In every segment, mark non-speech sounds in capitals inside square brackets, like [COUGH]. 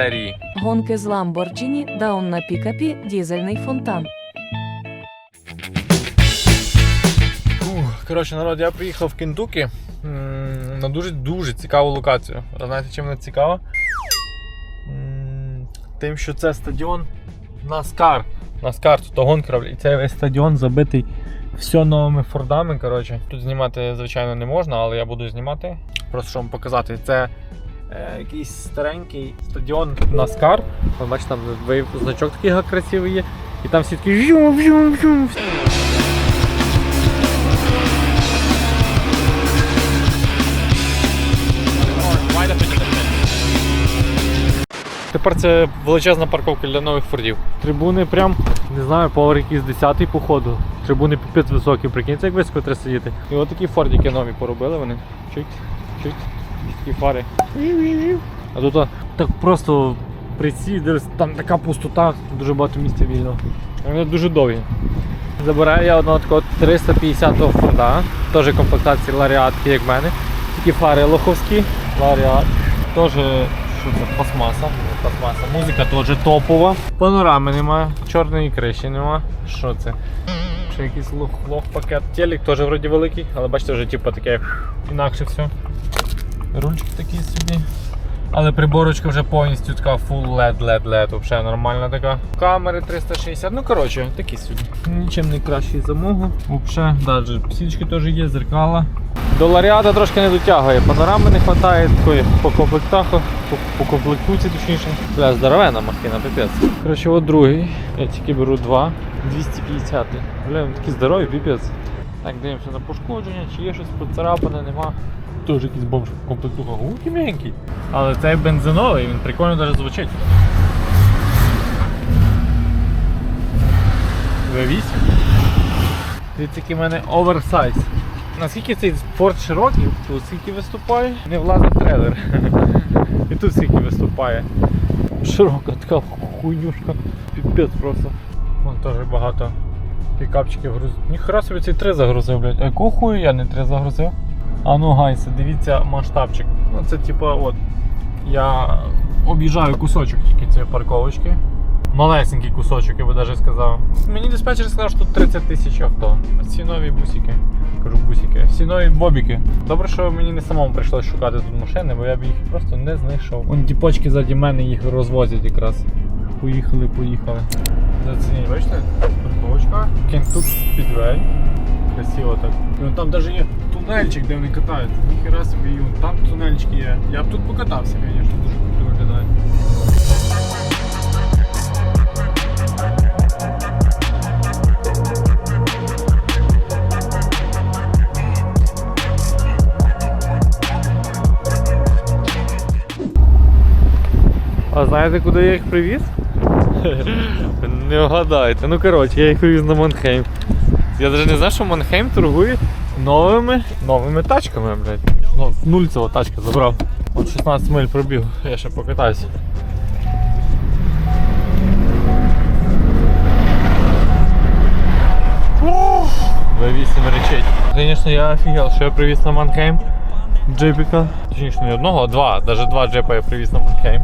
серії. Гонки з Lamborghini, даун на пікапі, дізельний фонтан. Коротше, народ, я приїхав в Кентукі на дуже дуже цікаву локацію. А знаєте, чим вона цікава? Тим, що це стадіон Наскар. Наскар, тут гонка. І цей весь стадіон забитий все новими фордами. Коротше. Тут знімати, звичайно, не можна, але я буду знімати. Просто щоб вам показати. Це е, якийсь старенький стадіон Наскар. Ви там значок такий красивий є. І там всі такі жум-жум-жум. Тепер це величезна парковка для нових фордів. Трибуни прям, не знаю, поверх якийсь 10-й походу. Трибуни піпець високі, прикиньте, як високо треба сидіти. І от такі фордики нові поробили вони. Чуть, чуть. Такі фари. А тут так просто присідеш, там така пустота, дуже багато місця вільного. Вони дуже довгі. Забираю я одного такого 350-го форда, теж комплектації ларіатки, як в мене. Такі фари лоховські, ларіат. Теж що це пластмаса. пластмаса. Музика теж топова. Панорами немає, чорної криші нема. Що це? Ще якийсь лох, лох пакет. Телек теж вроді великий, але бачите, вже типу таке інакше все. Рульчик такий собі. Але приборочка вже повністю така full LED, LED, LED, взагалі нормальна така. Камери 360, ну коротше, такі собі. Нічим не кращий за мого. Взагалі, навіть січки теж є, зеркала. До ларіата трошки не дотягує, панорами не вистачає такої по комплектах, по, по комплектуці точніше. Бля, здоровена махина, піпець. Коротше, от другий. Я тільки беру два. 250. Бля, вони такі здорові, піпець. Так, дивимося на пошкодження, чи є щось поцарапане, нема. Теж якийсь бомж комплектуха. Гуки м'який. Але цей бензиновий, він прикольно навіть звучить. V8. Дивіться, який в мене оверсайз. Наскільки цей Ford широкий, тут скільки виступає, не влазить трейлер. І тут скільки виступає. Широка така хуйнюшка. Піпець просто. Вон теж багато пікапчиків грузить. Ніхера собі цей три загрузив, блядь. А якого хуя я не три загрузив? А ну гайся, дивіться масштабчик. Ну це типа от. Я об'їжджаю кусочок тільки цієї парковочки. Малесенький кусочок, я би навіть сказав. Мені диспетчер сказав, що тут 30 тисяч авто. Всі нові бусики. Кажу бусики. Всі нові бобіки. Добре, що мені не самому прийшлось шукати тут машини, бо я б їх просто не знайшов. Вон ті почки заді мене їх розвозять якраз. Поїхали, поїхали. Зацініть, бачите? Парковочка. Кентук підвель. Красиво так. Вон там навіть є тунельчик, де вони катаються. Ніхера собі, там тунельчик є. Я б тут покатався, звісно, дуже круто виглядає. А знаєте, куди я їх привіз? [LAUGHS] не вгадайте. Ну коротше, я їх привіз на Монхейм. Я навіть не знаю, що Монхейм торгує новими новими тачками, блядь. Ну, нуль тачка забрав. От 16 миль пробіг, я ще покатаюся. V8 речить. Звісно, я офігел, що я привіз на Манхейм джипіка. Точніше, не одного, а два. Навіть два джипа я привіз на Манхейм.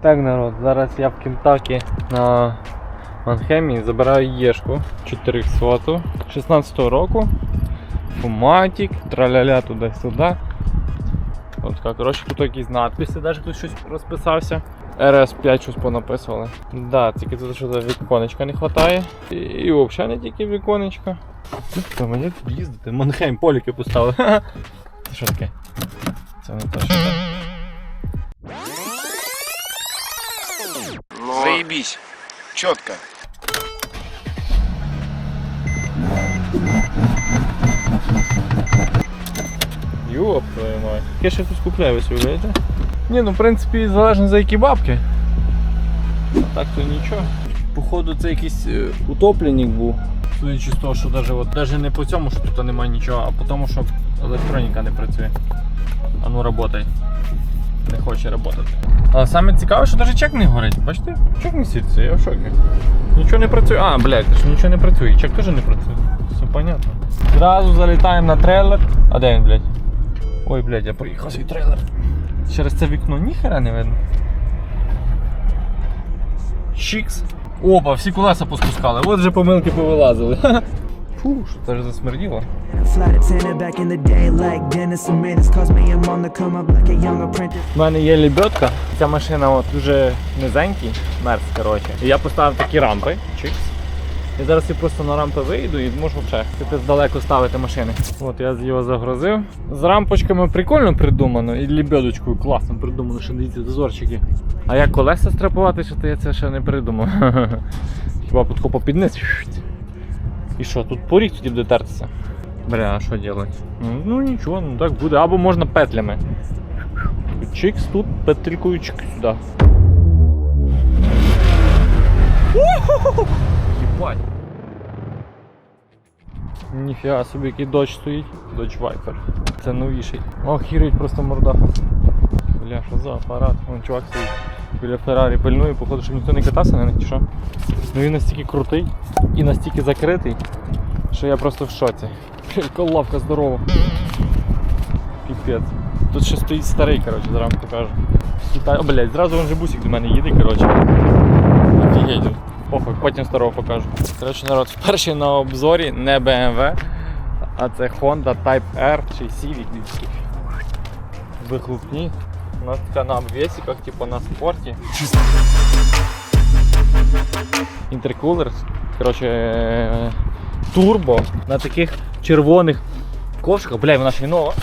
Так, народ, зараз я в Кентакі на Манхемі забираю Єшку 400 16 року. Фуматик, траля-ля туди-сюди. От коротше, тут якісь надписи, навіть тут щось розписався. RS5 щось понаписували. Да, тільки тут що віконечка не вистачає. І, і взагалі не тільки віконечка. Тобто мені тут їздити. Манхейм поліки поставили. Це що таке? Це не те, що так. Заебись. Четко. Йоп твою мать. Я ще тут купляю, ви уявляєте? Ні, ну в принципі залежно за які бабки. А так то нічого. Походу це якийсь е, утопленник був. Судячи з того, що навіть, от, навіть не по цьому, що тут немає нічого, а по тому, що електроніка не працює. А ну работай. Не хоче працювати. Але саме цікаве, що навіть чек не горить. Бачите? Чек не світиться, я в шокі. Нічого не працює. А, блядь, ж нічого не працює. Чек теж не працює. Все понятно. Зразу залітаємо на трейлер. А де він, блядь? Ой, блядь, я проїхав свій трейлер. Через це вікно ніхера не видно. Чікс. Опа, всі колеса поспускали. От вже помилки повилазили. [LAUGHS] Фу, що це ж засмерділо. У мене є лебедка. Ця машина от дуже низенький, мерз, коротше. І я поставив такі рампи. Чикс. І зараз я просто на рампи вийду і можу типу, здалеку ставити машини. От я його загрузив. З рампочками прикольно придумано, і лебедочкою класно придумано, що дивіться дозорчики. А як колеса страпувати, що то я це ще не придумав. [LAUGHS] Хіба підхопа під низ. І що, тут поріг тоді буде тертися? Бля, а що робити? Ну, ну нічого, ну так буде. Або можна петлями. Чикс тут, петлькою чик сюди. Єбать. Ніфіга собі, який дощ стоїть. Dodge Viper. Це новіший. Охірить просто мордаха. Бля, що за апарат? Вон чувак стоїть біля Феррарі пильнує, походу, щоб ніхто не катався на них чи що. Ну він настільки крутий і настільки закритий, що я просто в шоці. [LAUGHS] Яка лавка здорова. Піпець. Тут ще стоїть старий, коротше, зараз вам покажу. О, блядь, зразу вон же бусик до мене їде, коротше. Офігеть. Похуй, потім старого покажу. Коротше, народ, перший на обзорі не BMW, а це Honda Type R чи Civic. Вихлопні. У нас така на обвесиках, типу на спорті. Інтеркулер. Коротше, е, турбо на таких червоних ковшиках. Бля, вона ще нова.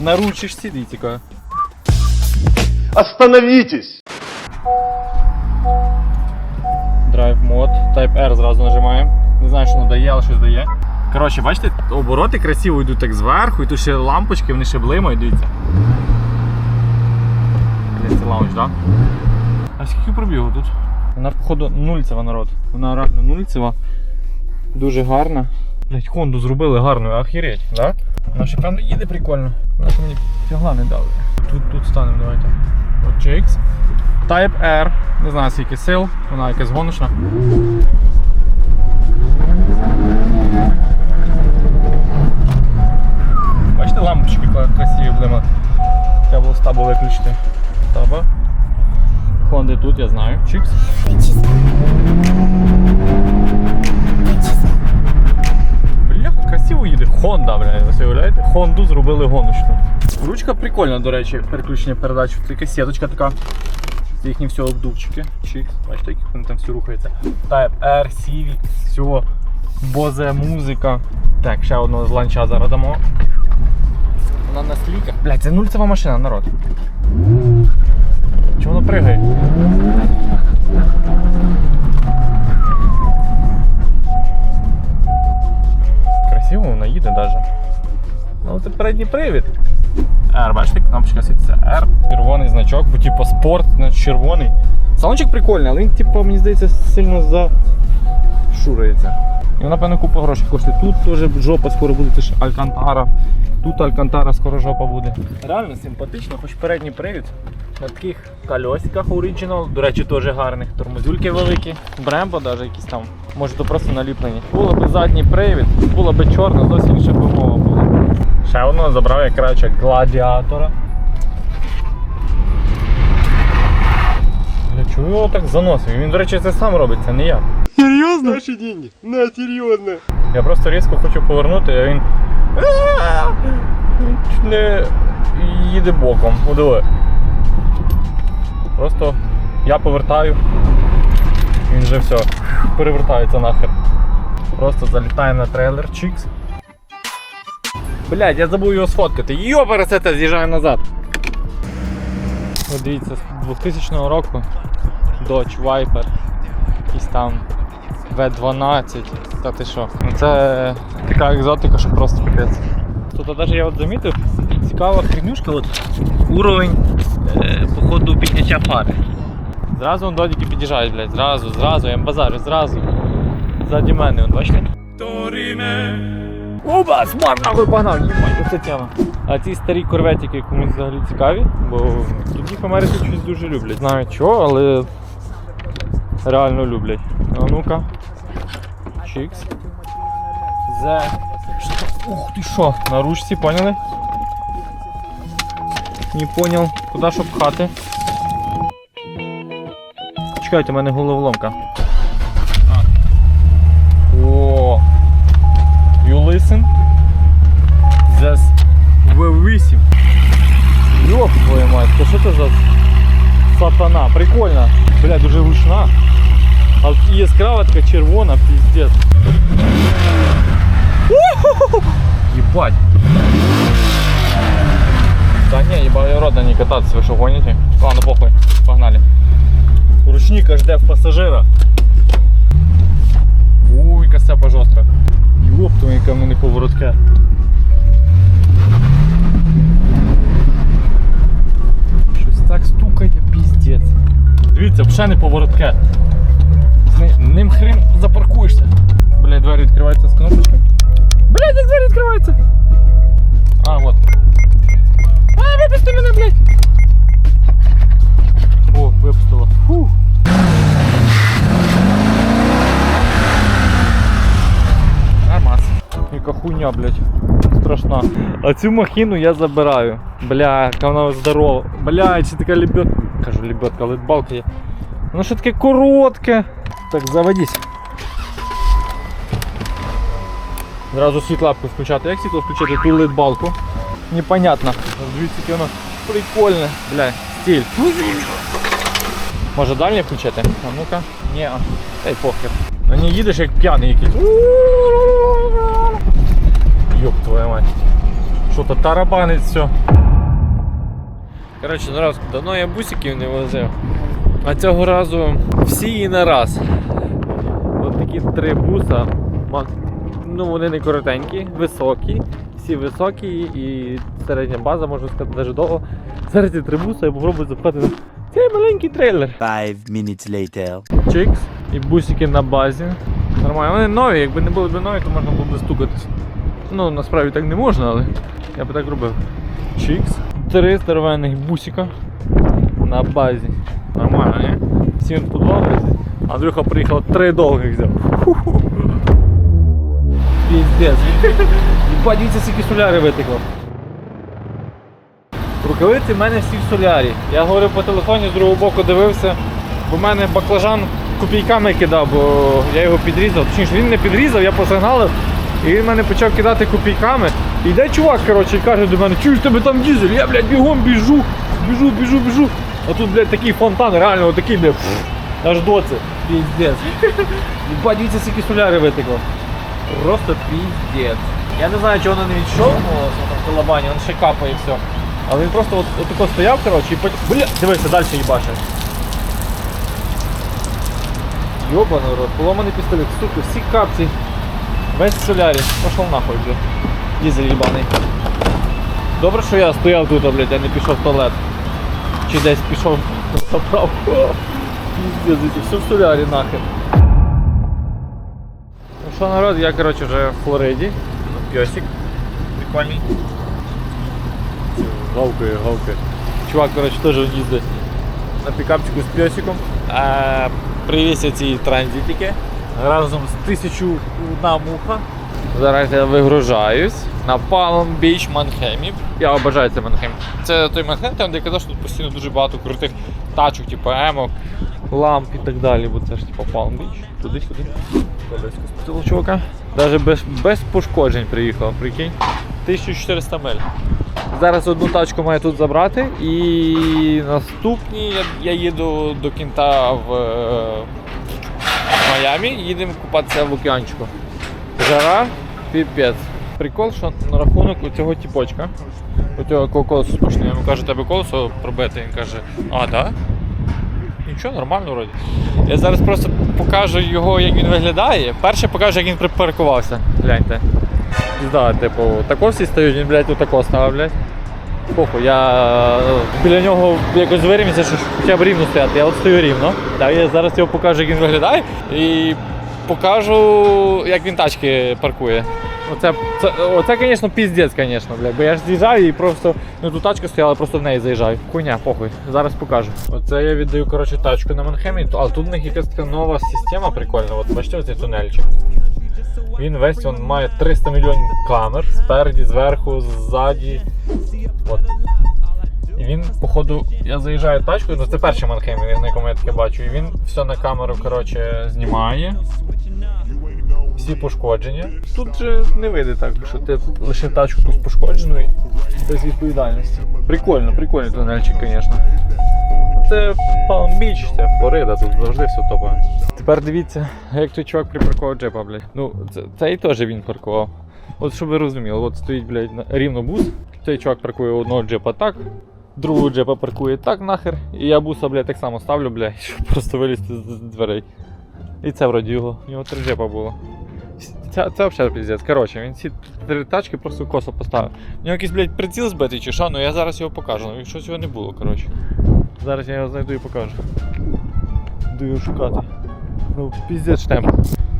На ручечці, дивіться. Остановитесь! Drive мод, Type R зразу нажимаємо. Не знаю, що воно дає, але щось дає. Коротше, бачите, обороти красиво йдуть так зверху, і тут ще лампочки, вони ще блимають, дивіться. Лаунж, так? А скільки пробігу тут? Вона, походу, нульцева народ. Вона реально нульцева. Дуже гарна. Блять, Хонду зробили гарною, ахіреть, да? Вона ще певно їде прикольно. Вона ще мені тягла не дали. Тут, тут станемо, давайте. От GX. Type R, не знаю скільки сил, вона якась гоночна. Хонду зробили гоночну. Ручка прикольна, до речі, переключення передач. Така сіточка така. Це їхні все обдувчики. Чик. Бачите, як вони там все рухається. Type R, Civic, все. Бозе музика. Так, ще одного з ланча зараз дамо. Вона на сліках. Блять, це нульцева машина, народ. Чому воно пригає? Красиво вона їде навіть. Ну це передній привід. R, бачите, кнопочка світиться R. Червоний значок, бо типу спорт, значить червоний. Салончик прикольний, але він, типу, мені здається, сильно зашурається. І вона, певно, купа грошей коштує. Тут теж жопа скоро буде, теж Алькантара. Тут Алькантара скоро жопа буде. Реально симпатично, хоч передній привід. На таких кольосиках оригінал, до речі, теж гарних. Тормозюльки великі, брембо навіть якісь там. Може то просто наліплені. Було б задній привід, було б чорна, зовсім інша б умова була. Ще одного забрав я краще гладіатора. Я чую його так заносив. Він, до речі, це сам робить, це не я. Серьезно? Наши деньги. На, серьезно. Я просто різко хочу повернути, а він. Він чуть не їде боком. Удиви. Просто я повертаю. Він вже все, перевертається нахер. Просто залітає на трейлер Чікс. Блядь, я забув його сфоткати. Йопересете, з'їжджаю назад. От дивіться, з 2000 року Dodge Viper. Якийсь там V12. Та ти що? Ну це така екзотика, що просто капець. Тут навіть я от замітив, цікава хренюшка, от уровень е, походу підняття фари. Зразу вон додіки під'їжджають, блядь, зразу, зразу, я базарю, зразу. Ззаді мене, от бачите? Оба, смарт нахуй погнав, їбать, оце тема. А ці старі корветики комусь взагалі цікаві, бо тут їх в Америці щось дуже люблять. Знаю чого, але реально люблять. А ну-ка. Чікс. Зе. Ух ти що? На ручці, поняли? Не понял. Куди щоб пхати? Чекайте, у мене головоломка. Listen? This V8. Йоп твою мать, то що це за сатана? Прикольно. Бля, дуже гучна. А от і яскрава така червона, піздець. Уху! Ебать. Да не, на ней кататься, вы что, гоните? Ладно, похуй, погнали. Ручник аж в пассажира. Ёб твою, яка поворотка. Щось так стукає, піздець. Дивіться, вже не ни- Ним хрен запаркуєшся. Бля, двері відкриваються з кнопочки. Блядь, як двері відкриваються. А, вот. А, випусти мене, блядь. О, випустила. Фух. Хуйня, блядь. Страшна. А цю махіну я забираю. Бля, яка вона здорова. Бля, чи така лебедка. Кажу, лебедка, ледбалка є. Ну що таке коротке. Так, заводись. Зразу світлапку включати. Як світло включати ту ледбалку? Непонятно. Дивіться, яке воно прикольне. Бля, стиль. Може дальнє включити? А ну-ка. Ні. Та й похер. На ній їдеш як п'яний якийсь. Йоп твою мать. Що то тарабанить все. Коротше, ну раз давно я бусиків не возив. А цього разу всі і на раз. От такі три буса. Ну вони не коротенькі, високі. Всі високі і середня база, можна сказати, навіть довго. Зараз ці три буса я попробую запхати на цей маленький трейлер. Five minutes later. Чикс і бусики на базі. Нормально. Вони нові, якби не були б нові, то можна було б стукатись. Ну, насправді так не можна, але я би так робив. Чикс. Три здоровенних бусика на базі. Нормально, не? Всім подобається. Андрюха приїхав три довгих взяв. Піздець. Єбать, дивіться, скільки соляри витекло. Рукавиці в мене всі в солярі. Я говорив по телефоні, з другого боку дивився, бо в мене баклажан копійками кидав, бо я його підрізав. Точніше, він не підрізав, я посигналив, і він мене почав кидати копійками. І йде чувак, коротше, і каже до мене, чуєш тебе там дізель, я, блядь, бігом біжу, біжу, біжу, біжу. А тут, блядь, такий фонтан, реально отакий, блядь, аж доці. Піздець. Єбать, дивіться, скільки соляри витекло. Просто піздець. Я не знаю, чи воно не там в колобані, він ще капає все. Але він просто от, от тако стояв, коротше, і потім. Бля, дивися, далі їбаше. Йобаний рот, поломаний пістолет, сука, всі капці. Весь в солярі. Пошов нахуй, бля. Дізель їбаний. Добре, що я стояв тут, блядь, а не пішов в туалет. Чи десь пішов [LAUGHS] на заправку. Піздець, все в солярі нахер. Ну що, народ, я коротше вже в Флориді. Пьосик. Прикольний. Гавкає, гавкає. Чувак, коротше, теж їздить на пікапчику з пьосиком. А, привіз ці транзитики разом з тисячу одна муха. Зараз я вигружаюсь на Palm Beach Манхемі. Я обожаю цей Манхем. Це той Манхем, там де я казав, що тут постійно дуже багато крутих тачок, типу емок, ламп і так далі, бо це ж типу Palm Beach. Туди-сюди. Колесько спустило чувака. Навіть без, без пошкоджень приїхав, прикинь. 1400 миль. Зараз одну тачку маю тут забрати і наступні я, я їду до кінта в Майамі, їдемо купатися в океанчику. Жара, піпець. Прикол, що на рахунок у цього тіпочка, у цього колесо спущено, я йому кажу, тебе колесо пробити. Він каже, а? Да? Нічого, нормально вроді. Я зараз просто покажу його, як він виглядає. Перше покажу, як він припаркувався. Гляньте. Да, типу, тако стають, він, блядь, отако став, блядь. Похуй, я е, біля нього якось вирівнявся, що хоча б рівно стояти. Я от стою рівно. Так, я зараз його покажу, як він виглядає, і покажу, як він тачки паркує. Оце, це, оце, звісно, піздець, звісно, блядь. Бо я ж з'їжджаю і просто, ну тут тачка стояла, просто в неї заїжджаю. Хуйня, похуй. Зараз покажу. Оце я віддаю, коротше, тачку на Манхемі, але тут в них якась така нова система прикольна. От бачите, оцей тунельчик. Він весь він має 300 мільйонів камер спереді, зверху, ззаді. От. І він, походу, я заїжджаю тачкою, ну це перший Манхейм, на якому я таке бачу. І він все на камеру коротше, знімає. Всі пошкодження. Тут же не вийде так, що ти лише тачку пошкоджену без відповідальності. Прикольно, прикольний тунельчик, звісно. Це Palm Beach, це Флорида, тут завжди все топове. Тепер дивіться, як той чувак припаркував джепа, блядь. Ну, це, цей теж він паркував. От щоб ви розуміли, от стоїть, блядь, рівно бус. Цей чувак паркує одного джепа так, другого джепа паркує так нахер. І я буса, блядь, так само ставлю, блядь, [LAUGHS] щоб просто вилізти з дверей. І це вроді його. У нього три джепа було. Це, це взагалі піздець. Коротше, він ці три тачки просто косо поставив. У нього якийсь, блядь, приціл збитий чи що, ну я зараз його покажу. Ну, щось його не було, коротше. Зараз я його знайду і покажу. Буду його шукати. Ну, піздець штемп.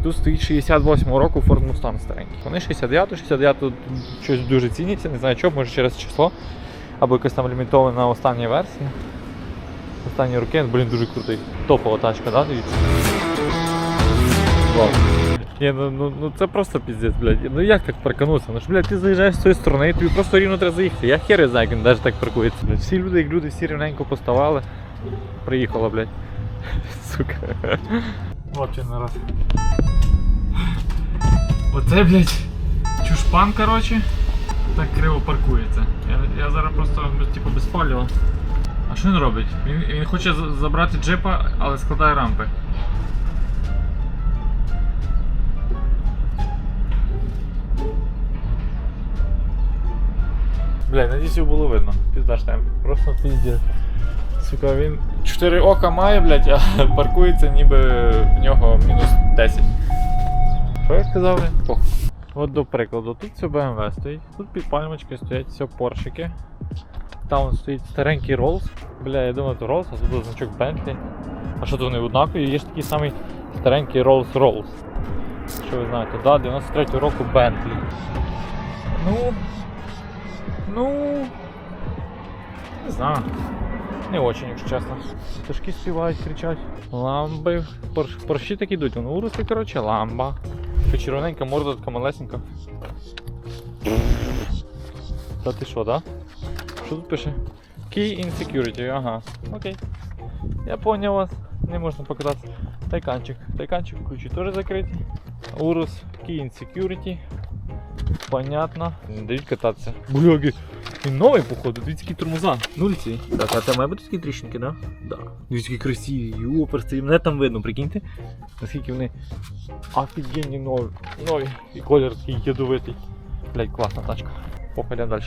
Тут стоїть 68 року Ford Mustang старенький. Вони 69 69 тут щось дуже ціняться, не знаю чого, може через число. Або якась там лімітована остання версія. Останні роки, блін, дуже крутий. Топова тачка, да, дивіться. Вау. Ні, ну, ну, ну це просто піздець, блядь. Ну як так парканутися? Ну ж, блядь, ти заїжджаєш з цієї сторони, і тобі просто рівно треба заїхати. Я хер знаю, як він навіть так паркується. Блядь. Всі люди, як люди, всі рівненько поставали. Приїхала, блядь. [LAUGHS] Сука. От він нараз. Оце, блядь, чушпан, короче, так криво паркується. Я, я зараз просто типу, без паліва. А що він робить? Він, він хоче забрати джипа, але складає рампи. Бля, надіюсь, його було видно. Пізда штемп. Просто піздець. Сука, він 4 ока має, блядь, а [LAUGHS] паркується ніби в нього мінус 10. Що я сказав? Похуй. От до прикладу, тут все BMW стоїть, тут під пальмочки стоять все поршики. Там стоїть старенький Rolls. Бля, я думаю, це Rolls, а тут значок Bentley. А що то вони однакові? Є ж такий самий старенький Rolls Rolls. Що ви знаєте, да, 93 року Bentley. Ну. Не знаю. Не очень, якщо чесно. Пташки співають, кричать. Ламби. Порш, порші так ідуть. Воно уросли, коротше, ламба. Така червоненька морда така малесенька. Та ти що, да? Що тут пише? Key in security, ага. Окей. Я поняв вас. Не можна покататися. Тайканчик. Тайканчик ключі теж закриті. Урус, Key in security. Понятно. Не дають кататися. Бляги. Він новий, походу, дивіться, які тормоза. Нульці. Так, а це має бути такі тріщинки, да? Да. Дивіться, які красиві. Юперси. Мене там видно, прикиньте. Наскільки вони офігенні нові. Нові. І колір такий ядовитий. Блять, класна тачка. Походимо далі.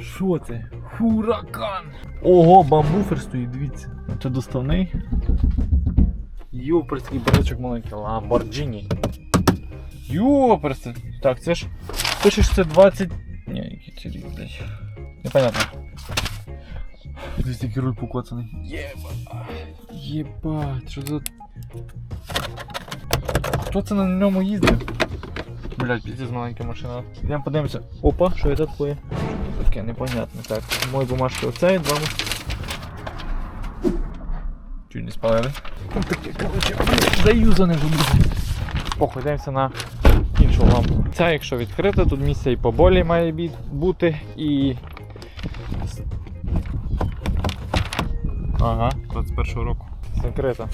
Що це? Хуракан! Ого, бамбуфер стоїть, дивіться. Це доставний. Йоперський барачок маленький. Ламборджині. Йоперси. Так, це ж. Пише, що це 20. Ні, який це рік, блядь. Непонятно. Дивіться, який руль покоцаний. Єба. Єбать, що за. Хто це на ньому їздив? Блять, пиздец, маленька машина. Йдемо подивимося. Опа, що це таке? Таке непонятне. Так, мої бумажки оцей, два. Чуть не спалили. Таке, короче, заюзане вже буде. Похуй, дивимося на іншу лампу. Ця, якщо відкрита, тут місця і поболі має бути, і. Ага, 21 року. Закрита.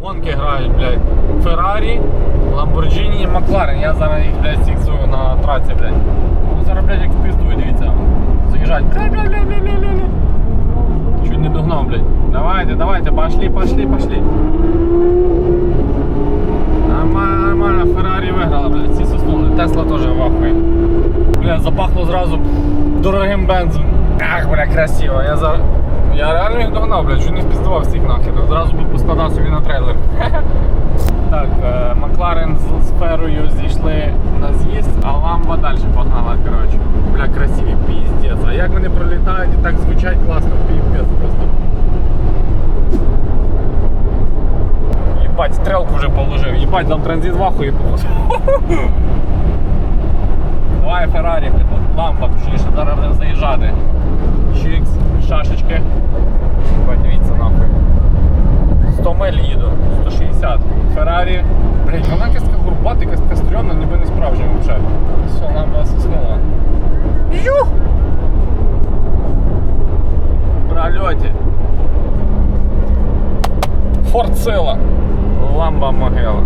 Гонки грають, блядь. Феррарі, Ламборджині і Макларен. Я зараз їх, блядь, фіксую на траці, блядь. Ну, зараз, блядь, як спіздую, дивіться. Заїжджають. Чуть не догнав, блядь. Давайте, давайте, пошли, пошли, пошли. Нормально, нормально, Феррарі виграла, блядь, всі соснули. Тесла теж в ахуї. Бля, запахло зразу дорогим бензом. Ах, бля, красиво. Я за... Я реально їх догнав, блядь, чуть не впіздував всіх нахер. Зразу би поскладав собі на трейлер. [LAUGHS] Так, е, Макларен з сферою зійшли на з'їзд, а ламба далі погнала, коротше. Бля, красиві, піздець. А як вони пролітають і так звучать класно, піздець просто. Єбать, стрелку вже положив, їбать, там транзит вахує походу. [LAUGHS] Давай Феррарі, лампа, точніше, зараз будемо заїжджати. Чікс, шашечки. Дивіться нахуй. 100 миль їду, 160. Феррарі, Блять, вона якась горбата, якась така стрьомна, ніби не справжня взагалі. Солна була соснула. Юх! В прольоті. Форт Сила. Ламба могила.